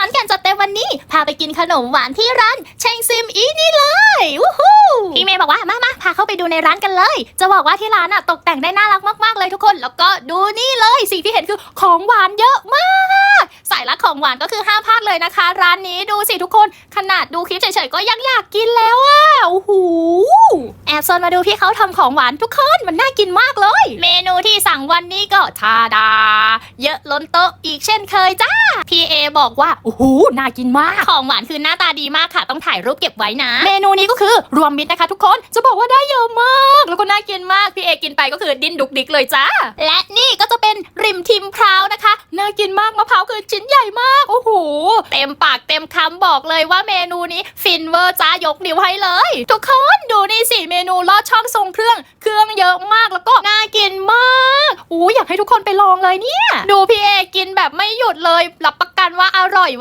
านกันจัดเต็มวันนี้ พาไปกินขนมหวานที่ร้านเชงซิมอีนี่เลยวู้ฮู้พี่เมย์บอกว่ามามาพาเข้าไปดูในร้านกันเลย จะบอกว่าที่ร้านอะตกแต่งได้น่ารักมากๆเลยทุกคน แล้วก็ดูนี่เลยสิ่งที่เห็นคือของหวานเยอะมากสายรักของหวานก็คือห้ามพลาดเลยนะคะ ร้านนี้ดูสิทุกคนขนาดดูคลิปเฉยๆก็ยังอยากกินแล้วอะโอ้โหแอบซนมาดูพี่เขาทำของหวานทุกคนมันน่ากินมากเลย เมนูที่สั่งวันนี้ก็ชาดา เยอะล้นโต๊ะอีกเช่นเคยจ้า พี่เอบอกว่าโอ้โหน่ากินมาก ของหวานคือหน้าตาดีมากค่ะ ต้องถ่ายรูปเก็บไว้นะ เมนูนี้ก็คือรวมมิตรนะคะ ทุกคนจะบอกว่าได้เยอะมาก แล้วก็น่ากินมากพี่เอกินไปก็คือดิ้นดุกดิกเลยจ้า และนี่ก็จะเป็นริมทิมพราวนะคะน่ากินมากมะพร้าวคือชิ้นใหญ่มากโอ้โหเต็มปากเต็มคำบอกเลยว่าเมนูนี้ฟินเวอร์จ้ายกนิ้วให้เลย ทุกคนดูนี่สิเมนูลอดช่องทรงเครื่องเครื่องเยอะมากแล้วก็น่ากินมากอู้ อยากให้ทุกคนไปลองเลยเนี่ย ดูพี่เอกินแบบไม่หยุดเลย รับประกันว่าอร่อยเวอร์